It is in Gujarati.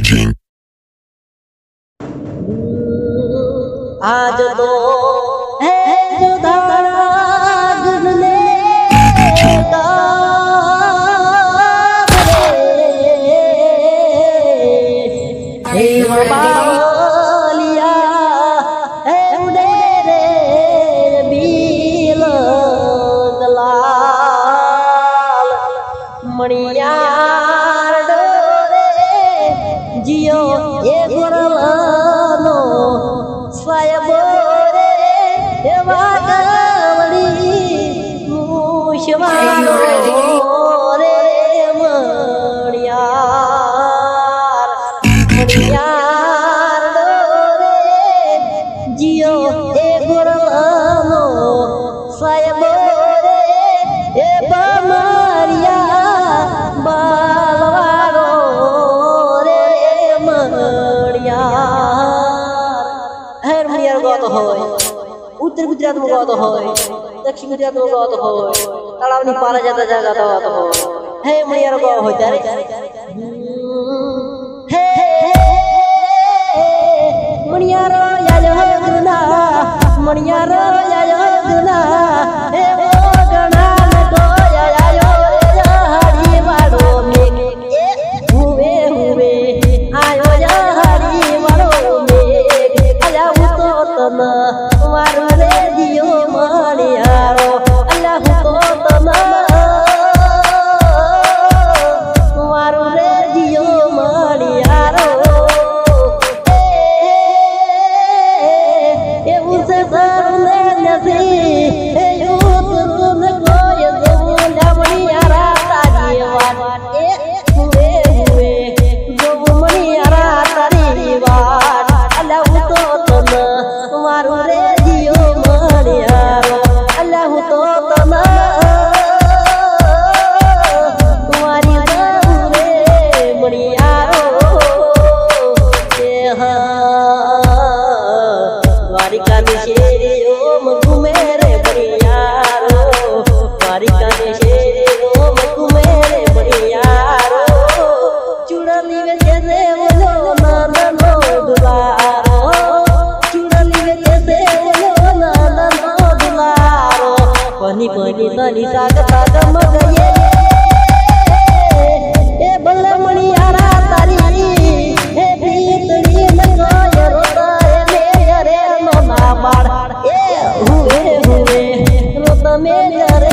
Beijing. જીયો એ ગોરલાનો સ્વયં રે એ વાગવડી મુશવાનો રે મણિયાર મણિયાર ડોરે. જીયો એ ગોરલાનો સ્વયં રે એ ઉત્તર ગુજરાતમાં ગાતો હોય દક્ષિણ ગુજરાતમાં ગાતો હોય તળાવની પારા જતા જતા ગાતો હોય હે મણિયાર ગાતો હોય ત્યારે દ્વારિકાની શેરી ઓમ ઘુમે રે પરિયારો દ્વારિકાની શેરી ઓમ ઘુમે રે પરિયારો ચૂડાની વેચે રે ઓલો નાનો દુલારો ચૂડાની વેચે રે ઓલો નાનો સાગ સાગ મગયે mamela